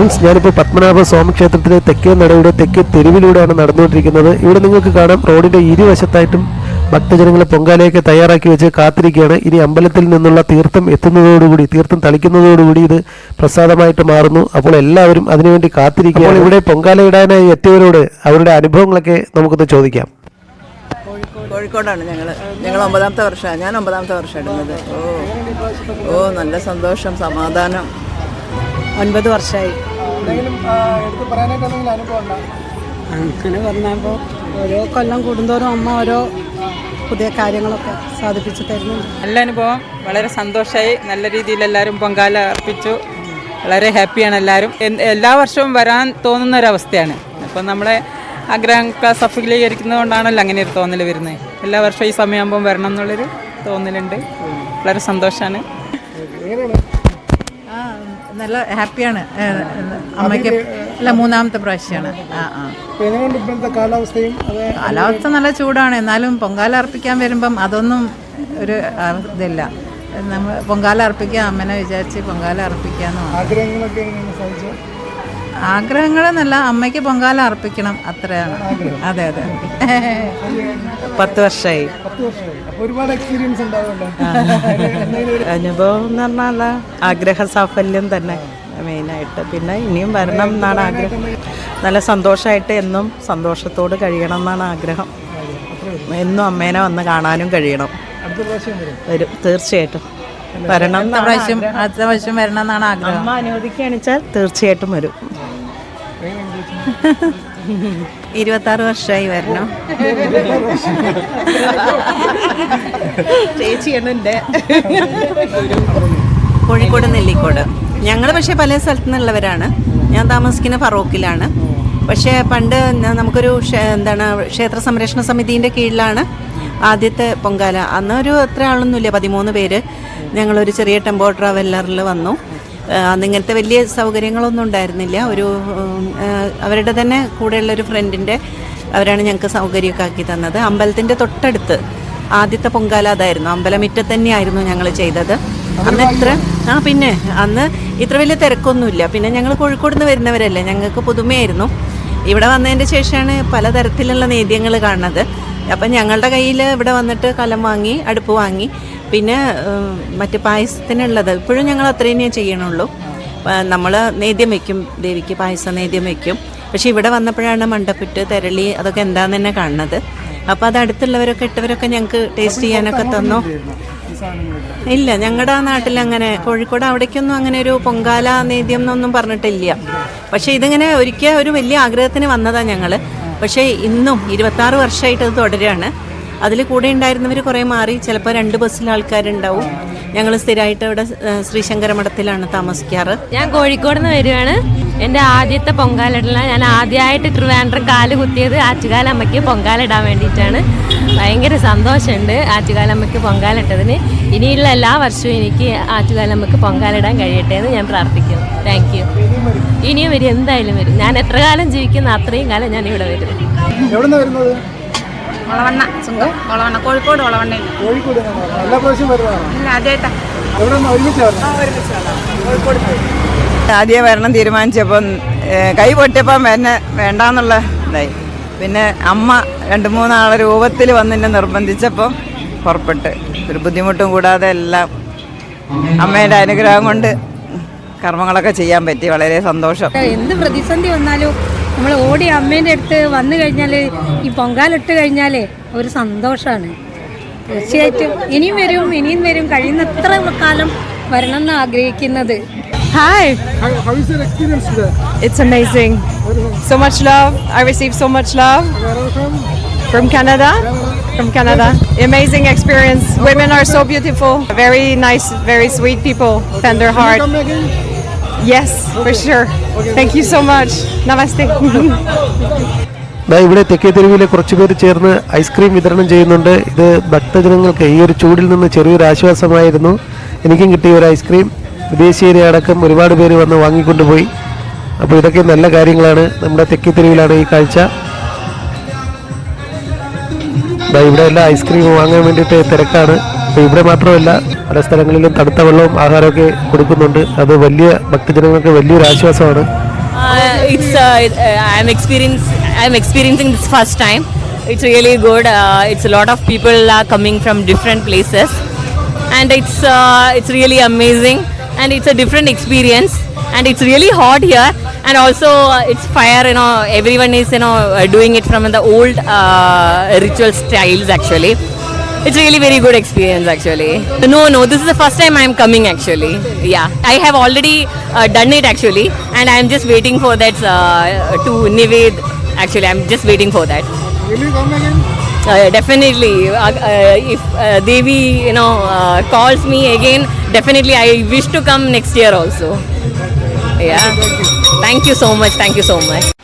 Friends ഞാനിപ്പോൾ പത്മനാഭ സ്വാമി ക്ഷേത്രത്തിലെ തെക്കേ നടയുടെ തെക്കേ തെരുവിലൂടെയാണ് നടന്നുകൊണ്ടിരിക്കുന്നത്. ഇവിടെ നിങ്ങൾക്ക് കാണാം റോഡിന്റെ ഇരുവശത്തായിട്ടും ഭക്തജനങ്ങളെ പൊങ്കാലയൊക്കെ തയ്യാറാക്കി വെച്ച് കാത്തിരിക്കുകയാണ്. ഇനി അമ്പലത്തിൽ നിന്നുള്ള തീർത്ഥം എത്തുന്നതോടുകൂടി തീർത്ഥം തളിക്കുന്നതോടുകൂടി ഇത് പ്രസാദമായിട്ട് മാറുന്നു. അപ്പോൾ എല്ലാവരും അതിനുവേണ്ടി കാത്തിരിക്കുക ഇവിടെ പൊങ്കാല ഇടാനായി എത്തിയവരോട് അവരുടെ അനുഭവങ്ങളൊക്കെ നമുക്കൊന്ന് ചോദിക്കാം. കോഴിക്കോടാണ് ഞങ്ങൾ ഞങ്ങൾ ഒമ്പതാമത്തെ വർഷമാണ് ഞാൻ ഒമ്പതാമത്തെ വർഷം ഇടുന്നത്. ഓ ഓ നല്ല സന്തോഷം സമാധാനം. ഒൻപത് വർഷമായി അങ്ങനെ പറഞ്ഞപ്പോൾ ഓരോ കൊല്ലം കൂടുന്തോറും അമ്മ ഓരോ പുതിയ കാര്യങ്ങളൊക്കെ സാധിപ്പിച്ചു തരുന്നു നല്ല അനുഭവം. വളരെ സന്തോഷമായി നല്ല രീതിയിൽ എല്ലാവരും പൊങ്കാല അർപ്പിച്ചു. വളരെ ഹാപ്പിയാണ് എല്ലാവരും. എല്ലാ വർഷവും വരാൻ തോന്നുന്ന ഒരവസ്ഥയാണ് അപ്പം നമ്മളെ ആഗ്രഹം സഫലീകരിക്കുന്നതുകൊണ്ടാണല്ലോ അങ്ങനെ ഒരു തോന്നൽ വരുന്നത്. എല്ലാ വർഷവും ഈ സമയമാകുമ്പം വരണം എന്നുള്ളൊരു തോന്നലുണ്ട്. വളരെ സന്തോഷമാണ് നല്ല ഹാപ്പിയാണ്. അമ്മയ്ക്ക് അല്ല മൂന്നാമത്തെ പ്രാവശ്യമാണ് ആ ആ. കാലാവസ്ഥയും? കാലാവസ്ഥ നല്ല ചൂടാണ്. എന്നാലും പൊങ്കാല അർപ്പിക്കാൻ വരുമ്പം അതൊന്നും ഒരു ഇതില്ല. നമ്മൾ പൊങ്കാല അർപ്പിക്കുക അമ്മനെ വിചാരിച്ച് പൊങ്കാല അർപ്പിക്കാന്ന്. ആഗ്രഹങ്ങളൊക്കെ ആഗ്രഹങ്ങളെന്നല്ല അമ്മയ്ക്ക് പൊങ്കാല അർപ്പിക്കണം. അത്രയാണ്. അതെ അതെ. പത്ത് വർഷമായി ഒരുപാട് എക്സ്പീരിയൻസ് അനുഭവം എന്ന് പറഞ്ഞാൽ ആഗ്രഹ സാഫല്യം തന്നെ മെയിനായിട്ട് പിന്നെ ഇനിയും വരണം എന്നാണ് ആഗ്രഹം. നല്ല സന്തോഷമായിട്ട് എന്നും സന്തോഷത്തോട് കഴിയണം എന്നാണ് ആഗ്രഹം. എന്നും അമ്മേനെ വന്ന് കാണാനും കഴിയണം. വരും. തീർച്ചയായിട്ടും. വരണം അടുത്ത പ്രാവശ്യം അടുത്ത പ്രാവശ്യം വരണം എന്നാണ് ആഗ്രഹം. അമ്മ അനുവദിക്കുകയാണെച്ചാൽ തീർച്ചയായിട്ടും വരും. ഇരുപത്താറ് വർഷമായി വരണം. ചേച്ചിയാണ് എന്റെ കോഴിക്കോട് നെല്ലിക്കോട്. ഞങ്ങൾ പക്ഷേ പല സ്ഥലത്തു നിന്നുള്ളവരാണ് ഞാൻ താമസിക്കുന്ന ഫറോക്കിലാണ്. പക്ഷേ പണ്ട് നമുക്കൊരു എന്താണ് ക്ഷേത്ര സംരക്ഷണ സമിതിന്റെ കീഴിലാണ് ആദ്യത്തെ പൊങ്കാല. അന്നൊരു എത്ര ആളൊന്നുമില്ല. പതിമൂന്ന് പേര് ഞങ്ങളൊരു ചെറിയ ടെമ്പോ ട്രാവലറിൽ വന്നു. ആ, അന്ന് ഇങ്ങനത്തെ വലിയ സൗകര്യങ്ങളൊന്നും ഉണ്ടായിരുന്നില്ല. ഒരു അവരുടെ തന്നെ കൂടെയുള്ള ഒരു ഫ്രണ്ടിന്റെ അവരാണ് ഞങ്ങൾക്ക് സൗകര്യമൊക്കെ ആക്കി തന്നത്. അമ്പലത്തിന്റെ തൊട്ടടുത്ത് ആദ്യത്തെ പൊങ്കാല അതായിരുന്നു. അമ്പലമിറ്റത്ത് തന്നെയായിരുന്നു ഞങ്ങൾ ചെയ്തത്. അന്ന് ഇത്ര ആ പിന്നെ അന്ന് ഇത്ര വലിയ തിരക്കൊന്നുമില്ല. പിന്നെ ഞങ്ങൾ കോഴിക്കോട് നിന്ന് വരുന്നവരല്ലേ ഞങ്ങൾക്ക് പുതുമയായിരുന്നു. ഇവിടെ വന്നതിന്റെ ശേഷമാണ് പലതരത്തിലുള്ള നേദ്യങ്ങൾ കാണുന്നത്. അപ്പം ഞങ്ങളുടെ കയ്യിൽ ഇവിടെ വന്നിട്ട് കലം വാങ്ങി അടുപ്പ് വാങ്ങി. പിന്നെ മറ്റ് പായസത്തിനുള്ളത്. ഇപ്പോഴും ഞങ്ങൾ അത്രയും ചെയ്യണുള്ളൂ. നമ്മൾ നേദ്യം വയ്ക്കും ദേവിക്ക് പായസം നേദ്യം വയ്ക്കും പക്ഷെ ഇവിടെ വന്നപ്പോഴാണ് മണ്ടപ്പുറ്റ് തെരളി അതൊക്കെ എന്താന്ന് തന്നെ കാണുന്നത്. അപ്പോൾ അത് അടുത്തുള്ളവരൊക്കെ ഇട്ടവരൊക്കെ ഞങ്ങൾക്ക് ടേസ്റ്റ് ചെയ്യാനൊക്കെ തന്നു. ഇല്ല ഞങ്ങളുടെ ആ നാട്ടിൽ അങ്ങനെ കോഴിക്കോട് അവിടേക്കൊന്നും അങ്ങനെ ഒരു പൊങ്കാല നേദ്യം എന്നൊന്നും പറഞ്ഞിട്ടില്ല. പക്ഷേ ഇതിങ്ങനെ ഒരിക്കൽ ഒരു വലിയ ആഗ്രഹത്തിന് വന്നതാണ് ഞങ്ങൾ പക്ഷേ ഇന്നും ഇരുപത്താറ് വർഷമായിട്ട് അത് തുടരുകയാണ് അതിൽ കൂടെ ഉണ്ടായിരുന്നവർ കുറേ മാറി. ചിലപ്പോൾ രണ്ട് ബസ്സിൽ ആൾക്കാരുണ്ടാവും. ഞങ്ങൾ സ്ഥിരമായിട്ട് ഇവിടെ ശ്രീശങ്കര മഠത്തിലാണ് താമസിക്കാറ്. ഞാൻ കോഴിക്കോട് നിന്ന് വരുവാണ് എന്റെ ആദ്യത്തെ പൊങ്കാലിടലാണ് ഞാൻ ആദ്യമായിട്ട് ട്രിവാൻഡ്രം കാൽ കുത്തിയത് ആറ്റുകാലമ്മയ്ക്ക് പൊങ്കാലിടാൻ വേണ്ടിയിട്ടാണ്. ഭയങ്കര സന്തോഷമുണ്ട് ആറ്റുകാലമ്മയ്ക്ക് പൊങ്കാലിട്ടതിന് ഇനിയുള്ള എല്ലാ വർഷവും എനിക്ക് ആറ്റുകാലമ്മയ്ക്ക് പൊങ്കാലിടാൻ കഴിയട്ടെ എന്ന് ഞാൻ പ്രാർത്ഥിക്കുന്നു. താങ്ക് യു ഇനിയും വരും. എന്തായാലും വരും. ഞാൻ എത്ര കാലം ജീവിക്കുന്ന അത്രയും കാലം ഞാൻ ഇവിടെ വരും. ഒളവണ്ണ ചുങ്കം ഒളവണ്ണ കോഴിക്കോട് ഒളവണ്ണയിൽ കോഴിക്കോട് നിന്നാണ് വരുന്നത്. എല്ലാ പ്രാവശ്യം വരുന്നതാണോ? ഇല്ല ആദ്യം വരണം തീരുമാനിച്ചപ്പം കൈ പൊട്ടിയപ്പം എന്നെ വേണ്ടാന്നുള്ള ഇതായി. പിന്നെ അമ്മ രണ്ട് മൂന്നാളെ രൂപത്തിൽ വന്ന് എന്നെ നിർബന്ധിച്ചപ്പം പുറപ്പെട്ട്. ഒരു ബുദ്ധിമുട്ടും കൂടാതെ എല്ലാം അമ്മയുടെ അനുഗ്രഹം കൊണ്ട് കർമ്മങ്ങളൊക്കെ ചെയ്യാൻ പറ്റി. വളരെ സന്തോഷം. എന്ത് പ്രതിസന്ധി വന്നാലും നമ്മൾ ഓടി അമ്മേന്റെ അടുത്ത് വന്നു കഴിഞ്ഞാൽ ഈ പൊങ്കാലിട്ട് കഴിഞ്ഞാൽ ഒരു സന്തോഷമാണ് തീർച്ചയായിട്ടും ഇനിയും വരും ഇനിയും വരും കഴിയുന്നത്ര കാലം വരണം എന്ന് ആഗ്രഹിക്കുന്നത് Hi, How, how is your experience today? it's amazing. So much love. I received so much love Where are you from? from Canada. From Canada. Amazing experience. Women are so beautiful. Very nice, very sweet people. Tender heart. Come again? Thank you so much. Namaste. ദാ ഇവിടെ തെക്കേ തെരുവിലെ കുറച്ച് പേര് ചേർന്ന് ice cream വിതരണം ചെയ്യുന്നുണ്ട്. ഇത് ഭക്തജനങ്ങൾക്ക് ഈ ഒരു ചൂടിൽ നിന്ന് ചെറിയൊരു ആശ്വാസമായിരുന്നു. എനിക്കും കിട്ടിയ ഒരു ഐസ്ക്രീം വിദേശീയരെ അടക്കം ഒരുപാട് പേര് വന്ന് വാങ്ങിക്കൊണ്ടുപോയി. അപ്പോൾ ഇതൊക്കെ നല്ല കാര്യങ്ങളാണ്. നമ്മുടെ തെക്കേ തെരുവിലാണ് ഈ കാഴ്ച. ഇവിടെ എല്ലാ ഐസ്ക്രീം വാങ്ങാൻ വേണ്ടിയിട്ട് തിരക്കാണ്. അപ്പോൾ ഇവിടെ മാത്രമല്ല പല സ്ഥലങ്ങളിലും തണുത്ത വെള്ളവും ആഹാരമൊക്കെ കൊടുക്കുന്നുണ്ട് അത് വലിയ ഭക്തജനങ്ങൾക്ക് വലിയൊരു ആശ്വാസമാണ് Uh, it's uh, uh, really good. Uh, it's a lot of people are coming from different places, and it's uh, it's really amazing. And it's a different experience. And it's really hot here. And also uh, it's fire. You know, everyone is you know uh, doing it from the old uh, ritual styles actually. It's really very good experience actually. No, no, this is the first time I'm coming actually. Yeah, I have already uh, done it actually, and I'm just waiting for that uh, to Nived. Actually, I'm just waiting for that. Will you come again? Uh, definitely, uh, uh, if uh, Devi, you know, uh, calls me again, definitely I wish to come next year also. Yeah. Thank you so much. Thank you so much.